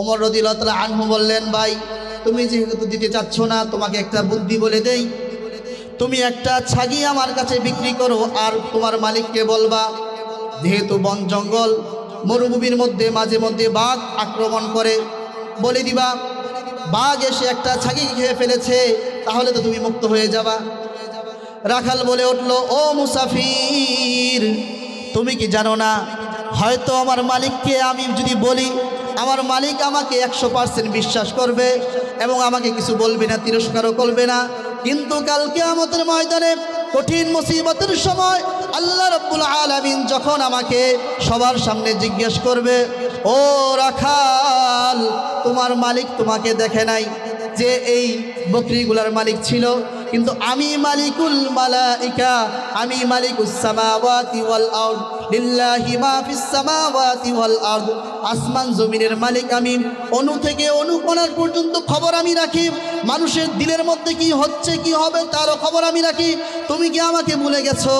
ওমর রদিল্লাহ আনহু বললেন, ভাই, তুমি যেহেতু দিতে চাচ্ছ না, তোমাকে একটা বুদ্ধি বলে দেই। তুমি একটা ছাগি আমার কাছে বিক্রি করো আর তোমার মালিককে বলবা, যেহেতু বন জঙ্গল, মরুভূমির মধ্যে মাঝে মধ্যে বাঘ আক্রমণ করে, বলে দিবা, বাঘ এসে একটা ছাগি খেয়ে ফেলেছে, তাহলে তো তুমি মুক্ত হয়ে যাবা। রাখাল বলে উঠল, ও মুসাফির, তুমি কি জানো না, হয়তো আমার মালিককে আমি যদি বলি আমার মালিক আমাকে একশো পার্সেন্ট বিশ্বাস করবে এবং আমাকে কিছু বলবে না, তিরস্কারও করবে না। কিন্তু কালকে আমাদের ময়দানে কঠিন মুসিবতের সময় আল্লাহ রব্বুল আলমিন যখন আমাকে সবার সামনে জিজ্ঞেস করবে, ও রাখাল, তোমার মালিক তোমাকে দেখে নাই যে এই বকরিগুলার মালিক ছিল? কিন্তু আমি মালিকুল মালাইকা, আমি মালিকুস সামাওয়াতি ওয়াল আরদ, লিল্লাহি মা ফিস সামাওয়াতি ওয়াল আরদ। আসমান জমিনের মালিক আমি, অনু থেকে অনুকণার পর্যন্ত খবর আমি রাখি। মানুষের দিলের মধ্যে কি হচ্ছে, কি হবে, তারও খবর আমি রাখি। তুমি কি আমাকে ভুলে গেছো?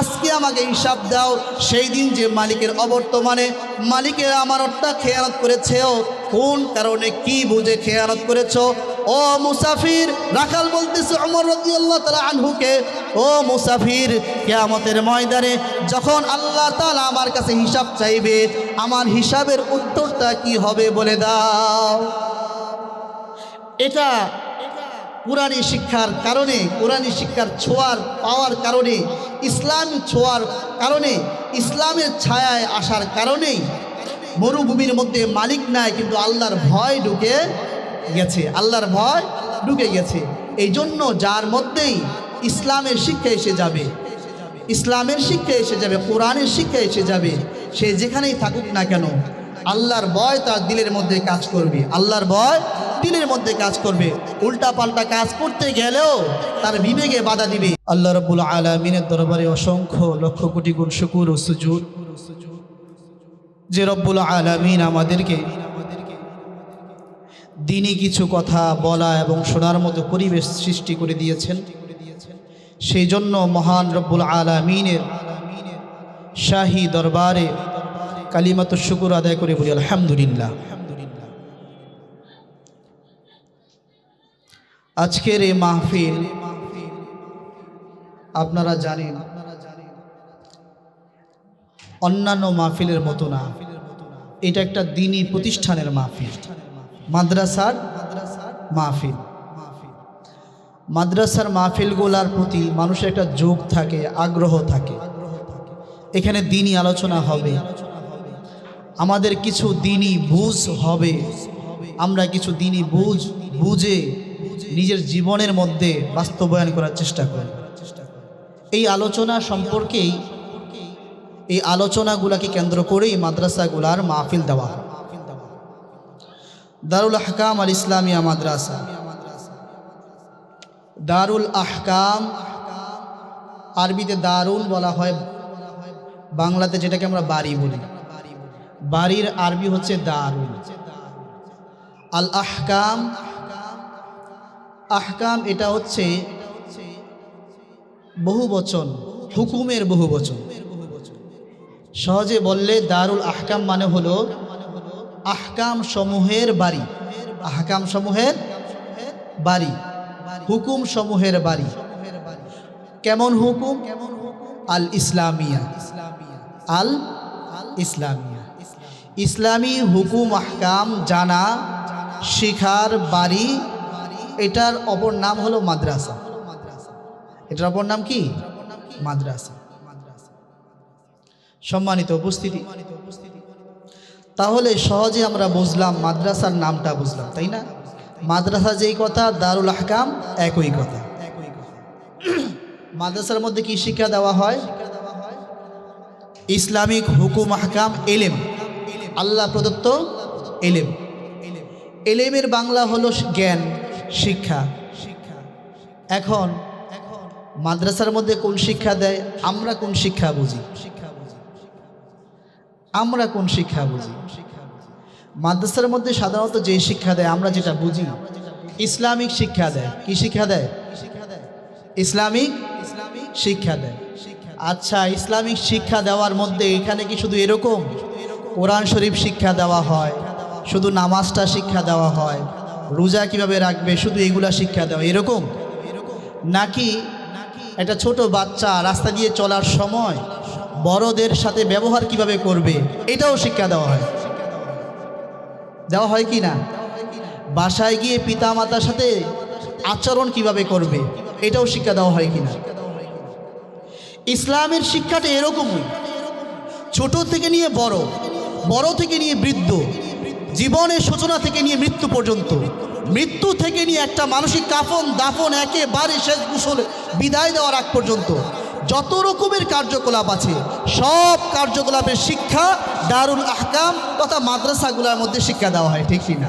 আজকে আমাকে হিসাব দাও। সেই দিন যে মালিকের অবর্তমানে, মালিকের আমানতটা খেয়ানত করেছেও, কোন কারণে কি বুঝে খেয়ানত করেছ? ও মুসাফির, রাখাল বলতেছে অমর রদি আল্লাহ তালা আনহুকে, ও মুসাফির, কেয়ামতের ময়দানে যখন আল্লাহ তালা আমার কাছে হিসাব চাইবে, আমার হিসাবের উত্তরটা কি হবে বলে দাও। এটা কোরআনী শিক্ষার কারণে, কোরআনী শিক্ষার ছোঁয়ার পাওয়ার কারণে, ইসলাম ছোঁয়ার কারণে, ইসলামের ছায়ায় আসার কারণেই মরুভূমির মধ্যে মালিক নাই, কিন্তু আল্লাহর ভয় ঢুকে গেছে, আল্লাহর ভয় ঢুকে গেছে। এই জন্য যার মধ্যেই ইসলামের শিক্ষা এসে যাবে, ইসলামের শিক্ষা এসে যাবে, কোরআনের শিক্ষা এসে যাবে, সে যেখানেই থাকুক না কেন, আল্লাহর ভয় তার দিলের মধ্যে কাজ করবে। আল্লাহর ভয় দিলের মধ্যে কাজ করবে। উল্টা পাল্টা কাজ করতে গেলেও তার বিবেকে বাধা দিবে। আল্লাহ রব্বুল আলমিনের দরবারে অসংখ্য লক্ষ কোটি গুণ শুকুর ও সুজুর। যে রব্বুল আলমিন আমাদেরকে দিনই কিছু কথা বলা এবং শোনার মতো পরিবেশ সৃষ্টি করে দিয়েছেন। সেই জন্য মহান রব্বুল আলমিনের শাহী দরবারে কালিমাত শুকুর আদায় করে বলি, আলহামদুলিল্লাহ। আজকের এই মাহফিল আপনারা জানেন, অন্যান্য মাহফিলের মতো না। এটা একটা দিনী প্রতিষ্ঠানের মাহফিল। মাদ্রাসার মাহফিল। মাদ্রাসার মাহফিলগুলার প্রতি মানুষের একটা যোগ থাকে, আগ্রহ থাকে। এখানে দিনই আলোচনা হবে। আমাদের কিছু দিনই বুঝ হবে। আমরা কিছু দিনই বুঝ, বুঝে নিজের জীবনের মধ্যে বাস্তবায়ন করার চেষ্টা করি। এই আলোচনা সম্পর্কেই, এই আলোচনাগুলাকে কেন্দ্র করেই মাদ্রাসাগুলার মাহফিল দেওয়া হয়। দারুল আহকাম আল ইসলামিয়া মাদ্রাসা। দারুল আহকাম, আরবিতে দারুল বলা হয়, বাংলাতে যেটাকে আমরা বাড়ি বলি। বাড়ির আরবি হচ্ছে দারুল। আল আহকাম আহকাম এটা হচ্ছে বহু বচন, হুকুমের বহু বচন। সহজে বললে দারুল আহকাম মানে হলো আহকাম সমূহের বাড়ি। আহকাম সমূহের বাড়ি। হুকুম সমূহের বাড়ি। কেমন হুকুম? আল ইসলামিয়া আল ইসলামিয়া ইসলামী হুকুম, আহকাম, জানা, শিখার বাড়ি। এটার অপর নাম হলো মাদ্রাসা। এটার অপর নাম কি? মাদ্রাসা। সম্মানিত উপস্থিতি। তাহলে সহজে আমরা বুঝলাম মাদ্রাসার নামটা বুঝলাম, তাই না? মাদ্রাসা যেই কথা, দারুল আহকাম একই কথা। মাদ্রাসার মধ্যে কি শিক্ষা দেওয়া হয়? ইসলামিক হুকুম আহকাম এলেম। আল্লাহ প্রদত্ত এলেম। এলেমের বাংলা হলো জ্ঞান, শিক্ষা। এখন মাদ্রাসার মধ্যে কোন শিক্ষা দেয়? আমরা কোন শিক্ষা বুঝি? আমরা কোন শিক্ষা বুঝি? মাদ্রাসার মধ্যে সাধারণত যে শিক্ষা দেয়, আমরা যেটা বুঝি, ইসলামিক শিক্ষা দেয়। কি শিক্ষা দেয়? ইসলামিক ইসলামিক শিক্ষা দেয়। আচ্ছা ইসলামিক শিক্ষা দেওয়ার মধ্যে এখানে কি শুধু এরকম? কোরআন শরীফ শিক্ষা দেওয়া হয়, শুধু নামাজটা শিক্ষা দেওয়া হয়, রোজা কীভাবে রাখবে, শুধু এগুলা শিক্ষা দেওয়া, এরকম? নাকি একটা ছোট বাচ্চা রাস্তা দিয়ে চলার সময় বড়দের সাথে ব্যবহার কীভাবে করবে, এটাও শিক্ষা দেওয়া হয়। দেওয়া হয় কি না? বাসায় গিয়ে পিতা মাতার সাথে আচরণ কীভাবে করবে, এটাও শিক্ষা দেওয়া হয় কিনা ইসলামের শিক্ষাটা এরকমই। ছোট থেকে নিয়ে বড় বড় থেকে নিয়ে বৃদ্ধ, জীবনের সূচনা থেকে নিয়ে মৃত্যু পর্যন্ত, মৃত্যু থেকে নিয়ে একটা মানসিক কাফন, দাফন একেবারে শেষ কুশল বিদায় দেওয়ার আগ পর্যন্ত যত রকমের কার্যকলাপ আছে, সব কার্যকলাপের শিক্ষা দারুল আহকাম তথা মাদ্রাসাগুলোর মধ্যে শিক্ষা দেওয়া হয়, ঠিক কিনা?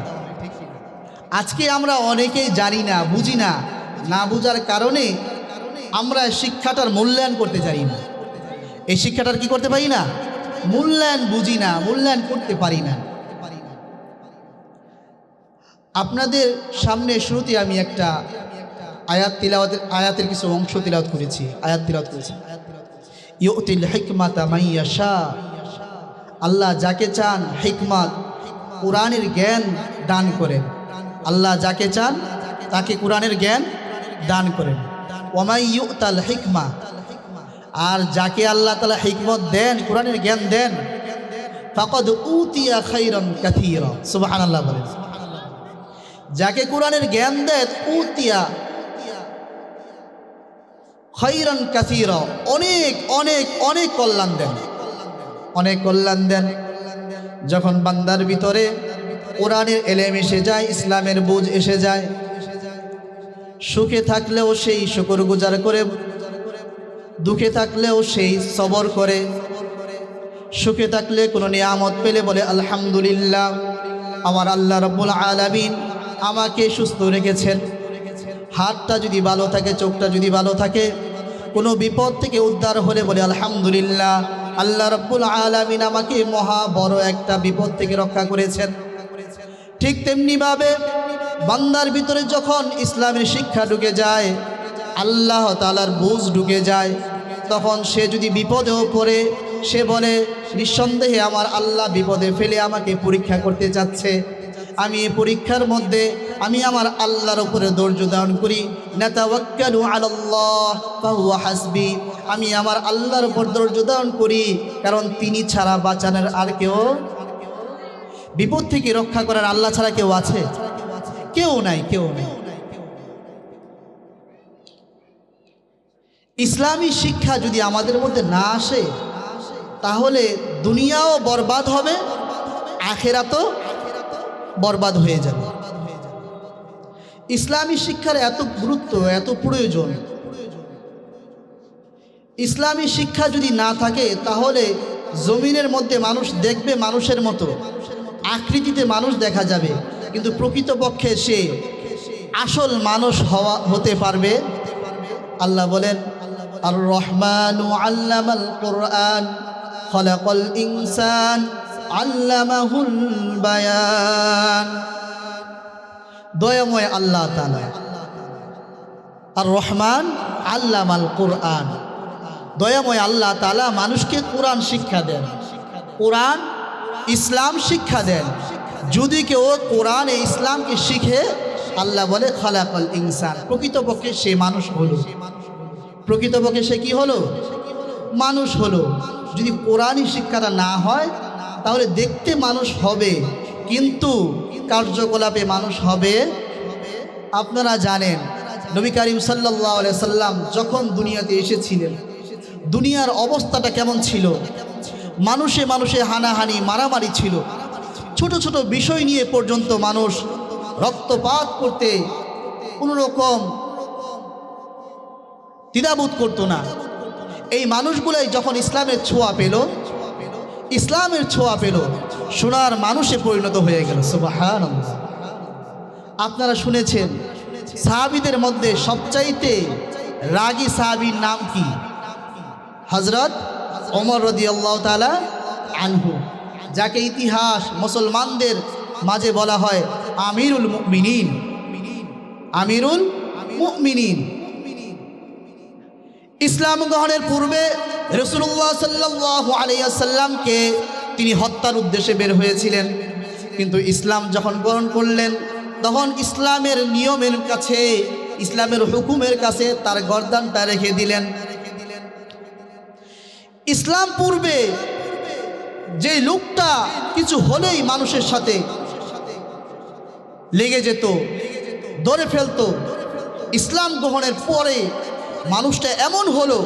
আজকে আমরা অনেকেই জানি না, বুঝি না না বুঝার কারণে আমরা শিক্ষাটার মূল্যায়ন করতে জানি না। এই শিক্ষাটার কি করতে পারি না? মূল্যায়ন বুঝি না, মূল্যায়ন করতে পারি না। আপনাদের সামনে শুরুতে আমি একটা আয়াত তিলাওয়াতের, আয়াতের কিছু অংশ তিলাওয়াত করেছি, আয়াত তিলাওয়াত করেছি। ইউতিল হিকমাতা মাইয়াশা আল্লাহ যাকে চান হিকমাত, কোরআনের জ্ঞান দান করেন। আল্লাহ যাকে চান, তাকে কোরআনের জ্ঞান দান করেন। ওমাই ইউতাল হিকমা। আর যাকে আল্লাহ তালা হিকমত দেন, কোরআনের জ্ঞান দেন, ফাকদ উতিয়া খাইরন কাথিরা সুবাহান আল্লাহ বলেন। যাকে কোরআনের জ্ঞান দেন উতিয়া খৈরন কাসির। অনেক অনেক অনেক কল্যাণ দেন। অনেক কল্যাণ দেন। যখন বান্দার ভিতরে কোরআনের এলেম এসে যায়, ইসলামের বুঝ এসে যায়, সুখে থাকলেও সেই শুকর গুজার করে, দুঃখে থাকলেও সেই সবর করে, সুখে থাকলে কোনো নিয়ামত পেলে বলে, আলহামদুলিল্লাহ, আমার আল্লাহ রব্বুল আলামিন আমাকে সুস্থ রেখেছেন। হাতটা যদি ভালো থাকে, চোখটা যদি ভালো থাকে কোনো বিপদ থেকে উদ্ধার হলে বলে, আলহামদুলিল্লাহ, আল্লাহ রব্বুল আলামিন আমাকে মহা বড় একটা বিপদ থেকে রক্ষা করেছেন। ঠিক তেমনিভাবে বান্দার ভিতরে যখন ইসলামের শিক্ষা ঢুকে যায়, আল্লাহ তালার বুঝ ঢুকে যায়, তখন সে যদি বিপদেও পড়ে, সে বলে, নিঃসন্দেহে আমার আল্লাহ বিপদে ফেলে আমাকে পরীক্ষা করতে চাচ্ছে। আমি এই পরীক্ষার মধ্যে আমি আমার আল্লাহর উপরে ধৈর্য ধারণ করি। নেতাওয়াক্কালু হাসবি। আমি আমার আল্লাহর উপর ধৈর্য ধারণ করি, কারণ তিনি ছাড়া বাঁচানোর আর কেউ বিপদ থেকে রক্ষা করার আল্লাহ ছাড়া কেউ আছে? কেউ নাই, কেউ নেই। ইসলামী শিক্ষা যদি আমাদের মধ্যে না আসে, তাহলে দুনিয়াও বরবাদ হবে, আখেরাতও বরবাদ হয়ে যাবে। ইসলামী শিক্ষার এত গুরুত্ব, এত প্রয়োজন। ইসলামী শিক্ষা যদি না থাকে, তাহলে জমিনের মধ্যে মানুষ দেখবে মানুষের মতো। আকৃতিতে মানুষ দেখা যাবে। কিন্তু প্রকৃতপক্ষে সে আসল মানুষ হওয়া, হতে পারবে। আল্লাহ বলেন আর রহমান আল্লামাল কোরআন, খলাকল ইনসান বায়ান। দয়াময় আল্লাহ তালা আর রহমান আল্লামাল কোরআন। দয়াময় আল্লাহ তালা মানুষকে কোরআন শিক্ষা দেন। কোরআন ইসলাম শিক্ষা দেন। যদি কেউ কোরআন এ ইসলামকে শিখে, আল্লাহ বলে, খালাকল ইনসান। প্রকৃতপক্ষে সে মানুষ হলো। প্রকৃতপক্ষে সে কি হলো? মানুষ হলো। যদি কোরআনই শিক্ষাটা না হয়, তাহলে দেখতে মানুষ হবে। কিন্তু কার্যকলাপে মানুষ হবে। আপনারা জানেন, নবী করিম সাল্লাহ সাল্লাম যখন দুনিয়াতে এসেছিলেন, দুনিয়ার অবস্থাটা কেমন ছিল? মানুষে মানুষে হানাহানি, মারামারি ছিল। ছোট ছোট বিষয় নিয়ে পর্যন্ত মানুষ রক্তপাত করতে কোনো রকম দ্বিধাবোধ করতো না। এই মানুষগুলাই যখন ইসলামের ছোঁয়া পেল, ইসলামের ছোঁয়া পেল সোনার মানুষে পরিণত হয়ে গেল আপনারা শুনেছেন, সাহাবিদের মধ্যে সবচাইতে রাগী সাহাবির নাম কি? হজরত ওমর রদি আল্লাহ তালা আনহু, যাকে ইতিহাস মুসলমানদের মাঝে বলা হয় আমিরুল মুমিনিন। আমিরুল মুমিনিন। ইসলাম গ্রহণের পূর্বে রসুল্লাহ সাল্লাহ আলিয়াসাল্লামকে তিনি হত্যার উদ্দেশ্যে বের হয়েছিলেন। কিন্তু ইসলাম যখন গ্রহণ করলেন, তখন ইসলামের নিয়মের কাছে, ইসলামের হুকুমের কাছে তার গরদানটা রেখে দিলেন। ইসলাম পূর্বে যে লোকটা কিছু হলেই মানুষের সাথে লেগে যেত, ধরে ফেলতো। ইসলাম গ্রহণের পরে মানুষটা এমন হলো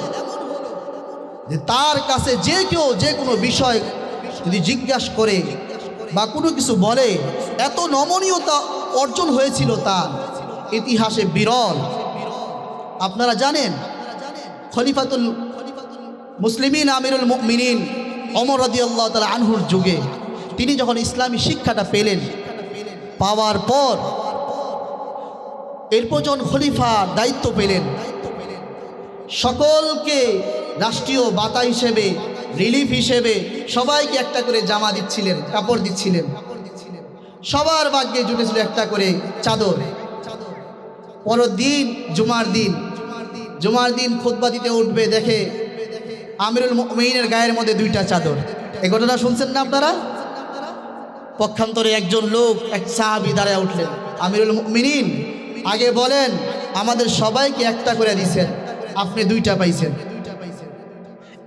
যে তার কাছে যে কেউ যে কোনো বিষয় যদি জিজ্ঞাসা করে বা কোনো কিছু বলে, এত নমনীয়তা অর্জন হয়েছিল তার। ইতিহাসে বিরল। আপনারা জানেন, খলিফাতুল মুসলিমিন আমিরুল মিনিন অমর রদি আল্লাহ তালা আনহুর যুগে তিনি যখন ইসলামী শিক্ষাটা পেলেন, পাওয়ার পর এরপর যখন খলিফার দায়িত্ব পেলেন, সকলকে রাষ্ট্রীয় বাতা হিসেবে রিলিফ হিসেবে সবাইকে একটা করে জামা দিচ্ছিলেন, কাপড় দিচ্ছিলেন। সবার ভাগ্যে জুটেছিল একটা করে চাদর। পরের দিন, জুমার দিন। জুমার দিন খুতবা দিতে উঠবে, দেখে আমিরুল মেইনের গায়ের মধ্যে দুইটা চাদর। এই ঘটনা শুনছেন না আপনারা? পক্ষান্তরে একজন লোক, এক সাহাবি দাঁড়ায় উঠলেন। আমিরুল মিনিন আগে বলেন, আমাদের সবাইকে একটা করে দিছেন, আপনি দুইটা পাইছেন।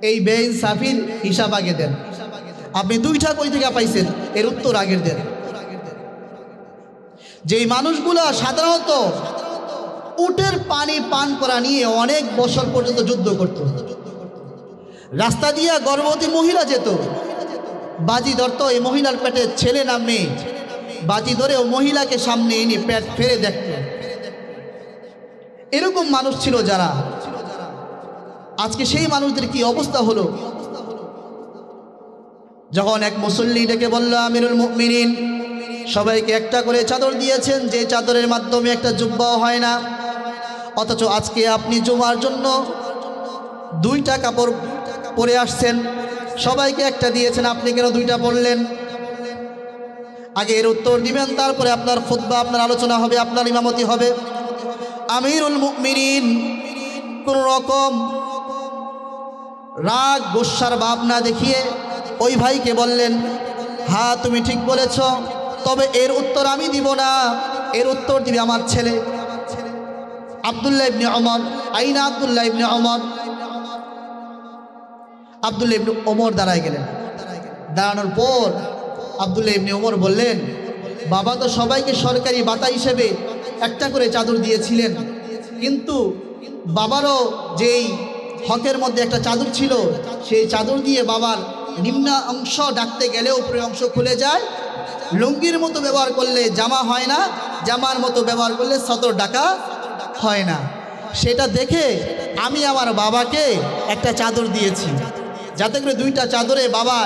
এই বেইন সাফির হিসাব আগে দেন। আপনি দুইটা কই থেকে পাইছেন? এর উত্তর আগের দেন। যেই মানুষগুলা সাধারণত উটের পানি পান করা নিয়ে অনেক বছর পর্যন্ত যুদ্ধ করত। রাস্তা দিয়া গর্ভবতী মহিলা যেত। বাজি ধরত এই মহিলার পেটে ছেলে না মেয়ে। বাজি ধরে ও মহিলাকে সামনে এনে পেট ফেরে দেখত। এরকম মানুষ ছিল যারা আজকে সেই মানুষদের কি অবস্থা হলো? যখন এক মুসল্লি ডেকে বলল, আমিরুল মুমিনিন, সবাইকে একটা করে চাদর দিয়েছেন, যে চাদরের মাধ্যমে একটা জুব্বাও হয় না। অথচ আজকে আপনি জুমার জন্য দুইটা কাপড় পরে আসছেন, সবাইকে একটা দিয়েছেন, আপনি কেন দুইটা পড়লেন আগে এর উত্তর দিবেন, তারপরে আপনার খুদ্া আপনার আলোচনা হবে, আপনার ইমামতি হবে। আমিরুল মুমিনিন কোন রকম রাগ, গোসার ভাব না দেখিয়ে ওই ভাইকে বললেন হ্যাঁ তুমি ঠিক বলেছ, তবে এর উত্তর আমি দিব না। এর উত্তর দিবে আমার ছেলে। আবদুল্লাহ ইবনে অমর আইনা আবদুল্লাহ ইবনে অমর আবদুল্লাহ ইবনে ওমর দাঁড়ায় গেলেন। দাঁড়ানোর পর আবদুল্লাহ ইবনে ওমর বললেন, বাবা তো সবাইকে সরকারি বাতা হিসেবে একটা করে চাদর দিয়েছিলেন, কিন্তু বাবারও যেই হকের মধ্যে একটা চাদর ছিল, সেই চাদর দিয়ে বাবার নিম্ন অংশ ডাকতে গেলে উপরে অংশ খুলে যায়। লুঙ্গির মতো ব্যবহার করলে জামা হয় না, জামার মতো ব্যবহার করলে সতর ডাকা হয় না। সেটা দেখে আমি আমার বাবাকে একটা চাদর দিয়েছি, যাতে করে দুইটা চাদরে বাবা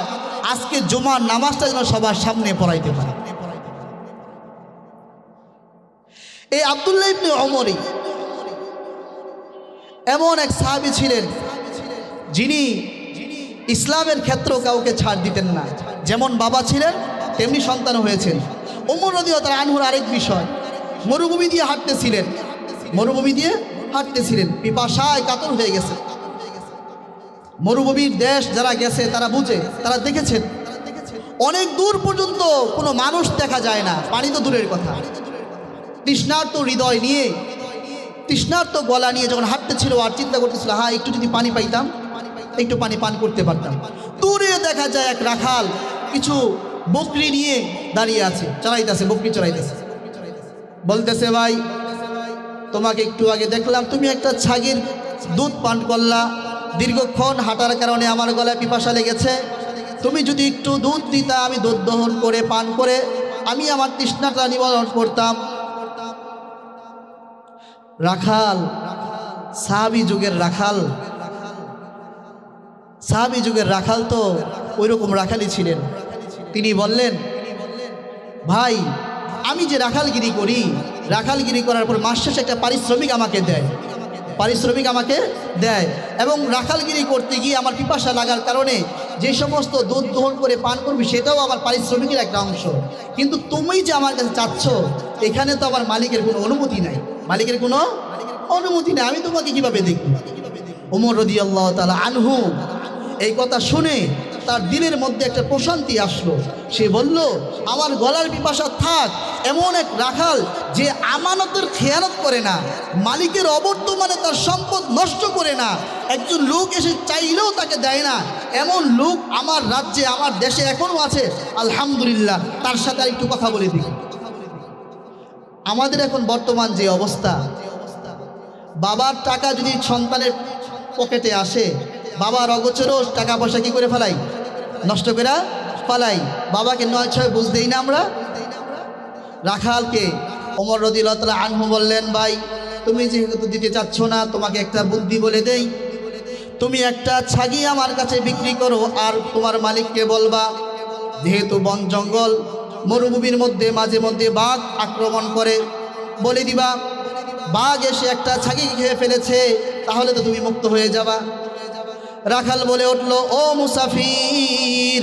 আজকে জুমার নামাজটা যেন সবার সামনে পড়াইতে পারে। এই আবদুল্লাহ ইবনে অমরই এমন এক সাহাবি ছিলেন যিনি ইসলামের ক্ষেত্রেও কাউকে ছাড় দিতেন না। যেমন বাবা ছিলেন, তেমনি সন্তান হয়েছেন। ওমর নদী তার আনহুর আরেক বিষয়, মরুভূমি দিয়ে হাঁটতেছিলেন। মরুভূমি দিয়ে হাঁটতেছিলেন, পিপাসায় কাতর হয়ে গেছে। মরুভূমির দেশ যারা গেছে, তারা বুঝে, তারা দেখেছেন, অনেক দূর পর্যন্ত কোনো মানুষ দেখা যায় না, পানি তো দূরের কথা। তৃষ্ণার্ত হৃদয় নিয়ে তৃষ্ণার্ত গলা নিয়ে যখন হাঁটতেছিল আর চিন্তা করতেছিল হ্যাঁ একটু যদি পানি পাইতাম, একটু পানি পান করতে পারতাম। দূরে দেখা যায় এক রাখাল কিছু বকরি নিয়ে দাঁড়িয়ে আছে, চড়াইতেছে, বকরি চড়াইতেছে। বলতেছে, ভাই, তোমাকে একটু আগে দেখলাম, তুমি একটা ছাগির দুধ পান করলা। দীর্ঘক্ষণ হাঁটার কারণে আমার গলায় পিপাসা লেগেছে। তুমি যদি একটু দুধ দিতা, আমি দুধ দহন করে, পান করে, আমি আমার তৃষ্ণাটা নিবারণ করতাম। রাখাল, সাহাবি যুগের রাখাল। সাহাবি যুগের রাখাল তো ওই রকম রাখালই ছিলেন। তিনি বললেন, ভাই, আমি যে রাখালগিরি করি, রাখালগিরি করার পর মাস শেষে একটা পারিশ্রমিক আমাকে দেয়। পারিশ্রমিক আমাকে দেয় এবং রাখালগিরি করতে গিয়ে আমার পিপাসা লাগার কারণে যে সমস্ত দুধ দহন করে পান করবি, সেটাও আমার পারিশ্রমিকের একটা অংশ। কিন্তু তুমি যে আমার কাছে চাচ্ছ, এখানে তো আমার মালিকের কোনো অনুমতি নাই। মালিকের কোনো অনুমতি নেই। আমি তোমাকে কীভাবে দেখব? ওমর রদি আল্লাহ তালা আনহু এই কথা শুনে তার দিনের মধ্যে একটা প্রশান্তি আসলো। সে বলল, আমার গলার পিপাসা থাক, এমন এক রাখাল যে আমানতের খেয়ানত করে না, মালিকের অবর্তমানে তার সম্পদ নষ্ট করে না। একজন লোক এসে চাইলেও তাকে দেয় না। এমন লোক আমার রাজ্যে, আমার দেশে এখনও আছে। আলহামদুলিল্লাহ, তার সাথে আর একটু কথা বলে দিই। আমাদের এখন বর্তমান যে অবস্থা, বাবার টাকা যদি সন্তানের পকেটে আসে, বাবার অগোচরও টাকা পয়সা কী করে ফেলাই? নষ্ট করে ফেলাই। বাবাকে নয় ছয় বুঝতেই না আমরা। রাখালকে ওমর রদিল্লা আনহু বললেন, ভাই, তুমি যেহেতু দিতে চাচ্ছ না, তোমাকে একটা বুদ্ধি বলে দেই। তুমি একটা ছাগি আমার কাছে বিক্রি করো, আর তোমার মালিককে বলবা, যেহেতু বন জঙ্গল মরুভূমির মধ্যে, মাঝে মধ্যে বাঘ আক্রমণ করে। বলে দিবা, বাঘ এসে একটা ছাগি খেয়ে ফেলেছে, তাহলে তো তুমি মুক্ত হয়ে যাবা। রাখাল বলে উঠল, ও মুসাফির,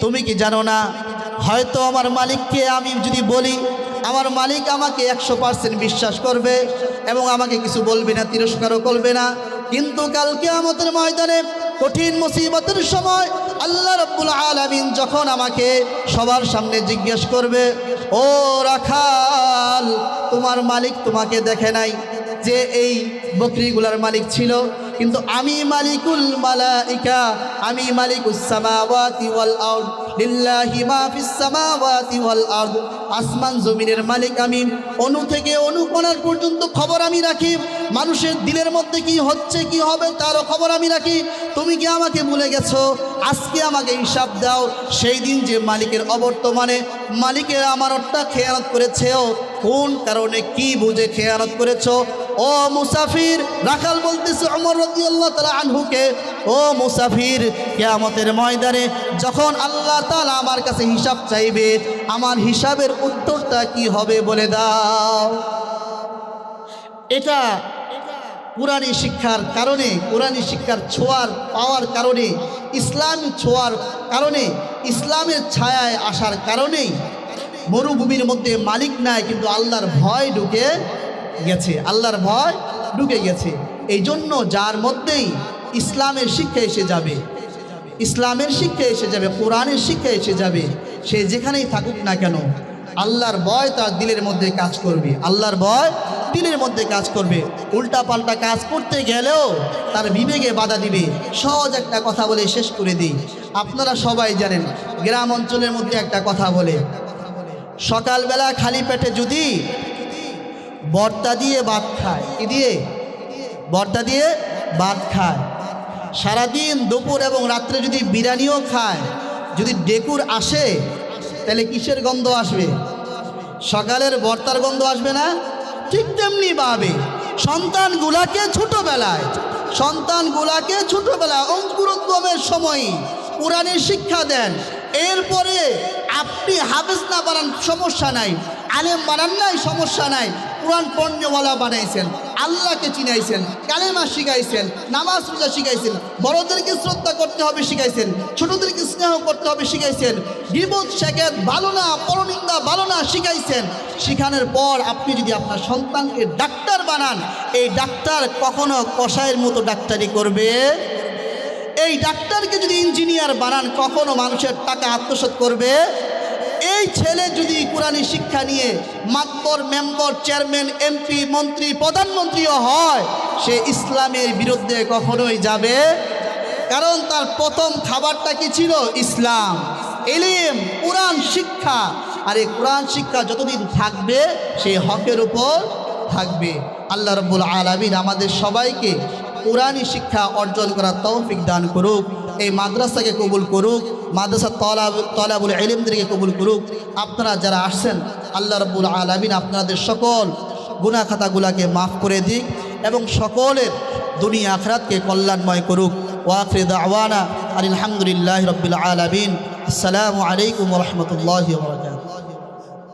তুমি কি জানো না? হয়তো আমার মালিককে আমি যদি বলি, আমার মালিক আমাকে একশো পার্সেন্ট বিশ্বাস করবে এবং আমাকে কিছু বলবে না, তিরস্কারও করবে না। কিন্তু কালকে আমাদের ময়দানে কঠিন মুসিবতের সময় আল্লাহ রব্বুল আলমিন যখন আমাকে সবার সামনে জিজ্ঞেস করবে, ও রাখাল, তোমার মালিক তোমাকে দেখে নাই যে এই বকরিগুলার মালিক ছিল? কিন্তু আমি মালিকুল মালাইকা, আমি মালিকুস সামাওয়াতি ওয়াল আরদ, লিল্লাহি মা ফিস সামাওয়াতি ওয়াল আরদ। আসমান জমিনের মালিক আমি, অনু থেকে অনুকণার পর্যন্ত খবর আমি রাখি। মানুষের দিলের মধ্যে কি হচ্ছে, কি হবে, তারও খবর আমি রাখি। তুমি কি আমাকে ভুলে গেছো? আজকে আমাকে হিসাব দাও। সেই দিন যে মালিকের অবর্তমানে, মালিকের আমার আমারটা খেয়ানত করেছেও, কোন কারণে কি বুঝে খেয়ানত করেছ? ও মুসাফির, রাখাল বলতেছে অমর রদিয়াল্লাহ তালা আনহুকে, ও মুসাফির, কেয়ামতের ময়দানে যখন আল্লাহ তালা আমার কাছে হিসাব চাইবে, আমার হিসাবের উত্তরটা কি হবে বলে দাও। এটা কোরআনী শিক্ষার কারণে, কোরআনী শিক্ষার ছোঁয়ার পাওয়ার কারণে, ইসলাম ছোঁয়ার কারণে, ইসলামের ছায়ায় আসার কারণেই মরুভূমির মধ্যে মালিক নাই, কিন্তু আল্লাহর ভয় ঢুকে গেছে। আল্লাহর ভয় ঢুকে গেছে। এই জন্য যার মধ্যেই ইসলামের শিক্ষা এসে যাবে, ইসলামের শিক্ষা এসে যাবে, কোরআনের শিক্ষা এসে যাবে, সে যেখানেই থাকুক না কেন, আল্লাহর ভয় তার দিলের মধ্যে কাজ করবে। আল্লাহর ভয় দিলের মধ্যে কাজ করবে। উল্টা পাল্টা কাজ করতে গেলেও তার বিবেকে বাধা দিবে। সহজ একটা কথা বলে শেষ করে দিই। আপনারা সবাই জানেন, গ্রাম অঞ্চলের মধ্যে একটা কথা বলে, সকালবেলা খালি পেটে যদি বর্তা দিয়ে ভাত খায়। কি দিয়ে? বর্তা দিয়ে ভাত খায়। সারাদিন দুপুর এবং রাত্রে যদি বিরিয়ানিও খায়, যদি ডেকুর আসে, তাহলে কিসের গন্ধ আসবে? সকালের বর্তার গন্ধ আসবে না? ঠিক তেমনি ভাবে সন্তানগুলাকে ছোটবেলায় সন্তানগুলাকে ছোটবেলায় অঙ্কুরোদ্গমের সময় কোরআনের শিক্ষা দেন। এরপরে আপনি হাফেজ না বানান, সমস্যা নাই। আলেম বানান নাই, সমস্যা নাই। কোরআন পণ্যওয়ালা বানাইছেন, আল্লাহকে চিনাইছেন, কালেমা শিখাইছেন, নামাজ রোজা শিখাইছেন, বড়দেরকে শ্রদ্ধা করতে হবে শিখাইছেন, ছোটদেরকে স্নেহ করতে হবে শিখাইছেন, বিপদ শেখেন ভালো না, পরনিন্দা ভালো না শিখাইছেন। শিখানোর পর আপনি যদি আপনার সন্তানকে ডাক্তার বানান, এই ডাক্তার কখনো কষায়ের মতো ডাক্তারি করবে? এই ডাক্তারকে যদি ইঞ্জিনিয়ার বানান, কখনো মানুষের টাকা আত্মসাৎ করবে? এই ছেলে যদি কোরআনী শিক্ষা নিয়ে মাতবর মেম্বর, চেয়ারম্যান, এমপি, মন্ত্রী, প্রধানমন্ত্রীও হয়, সে ইসলামের বিরুদ্ধে কখনোই যাবে। কারণ তার প্রথম খাবারটা কি ছিল? ইসলাম। এলিম, কোরআন শিক্ষা। আর এই কোরআন শিক্ষা যতদিন থাকবে সেই হকের উপর থাকবে। আল্লাহ রব্বুল আলমিন আমাদের সবাইকে কোরআনী শিক্ষা অর্জন করার তৌফিক দান করুক। এই মাদ্রাসাকে কবুল করুক, মাদ্রাসা তলা তলাবুল এলিমদেরকে কবুল করুক। আপনারা যারা আসছেন, আল্লাহ রবুল আলমিন আপনাদের সকল গুনা খাতাগুলাকে মাফ করে দিক এবং সকলের দুনিয়া আখরাতকে কল্যাণময় করুক। ওয়াফরিদ আওয়ানা আলহামদুলিল্লাহ রবিল আলমিন। আসসালামু আলাইকুম রহমতুল্লাহ